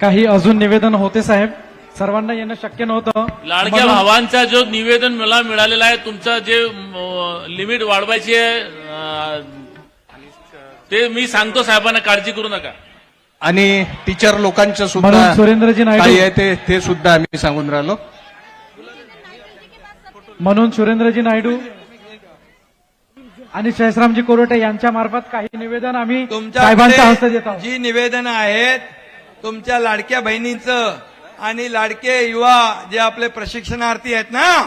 काही अजून निवेदन होते साहेब? सर्वांना येणं शक्य नव्हतं. लाडक्या भावांचा जो निवेदन मला मिळालेला आहे तुमचं जे लिमिट वाढवायची आहे ते मी सांगतो साहेबांना काळजी करू नका. आणि टीचर लोकांचं सुद्धा म्हणून सुरेंद्रजी काही नायडू आहे ते ते सुद्धा आम्ही सांगून राहिलो. म्हणून सुरेंद्रजी नायडू आणि जयश्रामजी कोरोटे यांच्या मार्फत काही निवेदन आम्ही साहेबांच्या हस्ते देत तुमच्याकडे आहोत. जी निवेदनं आहेत तुमच्या लाडक्या बहिणीचं आणि लाडके युवा जे आपले प्रशिक्षणार्थी आहेत ना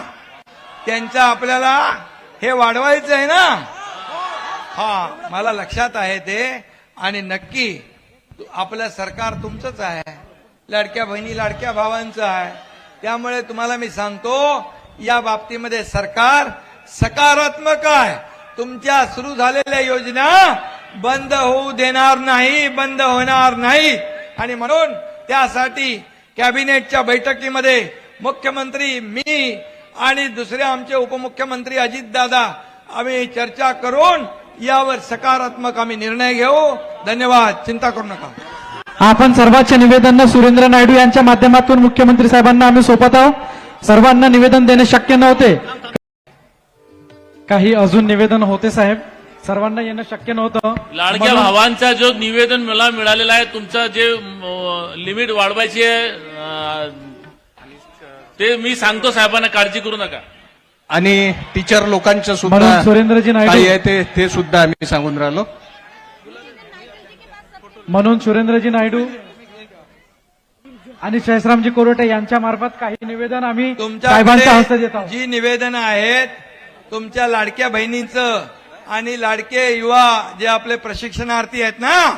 त्यांचं आपल्याला हे वाढवायचं आहे ना? हा मला लक्षात आहे ते. आणि नक्की आपलं सरकार तुमचंच आहे. लाडक्या बहिणी लाडक्या भावांचं आहे. त्यामुळे तुम्हाला मी सांगतो या बाबतीमध्ये सरकार सकारात्मक आहे. तुमच्या सुरू झालेल्या योजना बंद होऊ देणार नाही बंद होणार नाही. आणि म्हणून त्यासाठी कॅबिनेटच्या बैठकीमध्ये मुख्यमंत्री मी आणि दुसरे आमचे उपमुख्यमंत्री अजितदादा आम्ही चर्चा करून यावर सकारात्मक आम्ही निर्णय घेऊ. धन्यवाद. चिंता करू नका. आपण सर्वांचे निवेदन सुरेंद्र नायडू यांच्या माध्यमातून मुख्यमंत्री साहेबांना आम्ही सोपत आहोत. सर्वांना निवेदन देणे शक्य नव्हते. काही अजून निवेदन होते साहेब? सर्वांना येणं शक्य नव्हतं. लाडक्या भावांचा जो निवेदन मला मिळालेला आहे तुमचं जे लिमिट वाढवायची आहे ते मी सांगतो साहेबांना काळजी करू नका. आणि टीचर लोकांचं सुद्धा सुरेंद्रजी नायडू आहे ते ते सुद्धा आम्ही सांगून राहिलो. म्हणून सुरेंद्रजी नायडू आणि जयश्रामजी कोरोटे यांच्या मार्फत काही निवेदन आम्ही साहेबांच्या हस्ते देत जी निवेदनं आहेत तुमच्या लाडक्या बहिणीचं आणि लाडके युवा जे आपले प्रशिक्षणार्थी आहेत ना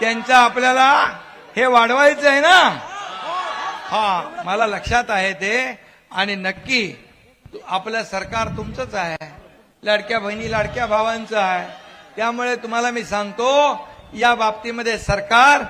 त्यांचा आपल्याला हे वाढवायचं आहे ना? हा मला लक्षात आहे ते. आणि नक्की आपलं सरकार तुमचंच आहे. लाडक्या बहिणी लाडक्या भावांचं आहे. त्यामुळे तुम्हाला मी सांगतो या बाबतीमध्ये सरकार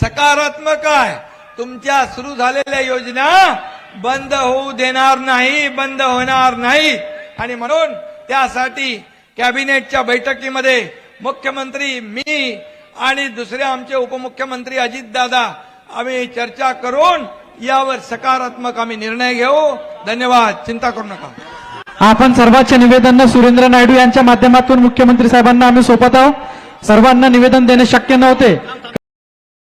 सकारात्मक आहे. तुमच्या सुरू झालेल्या योजना बंद होऊ देणार नाही बंद होणार नाही. आणि म्हणून त्यासाठी कॅबिनेटच्या बैठकीमध्ये मुख्यमंत्री मी आणि दुसरे आमचे उपमुख्यमंत्री अजितदादा आम्ही चर्चा करून यावर सकारात्मक आम्ही निर्णय घेऊ. धन्यवाद. चिंता करू नका. आपण सर्वांच्या निवेदन सुरेंद्र नायडू यांच्या माध्यमातून मुख्यमंत्री साहेबांना आम्ही सोपत आहोत. सर्वांना निवेदन देणे शक्य नव्हते.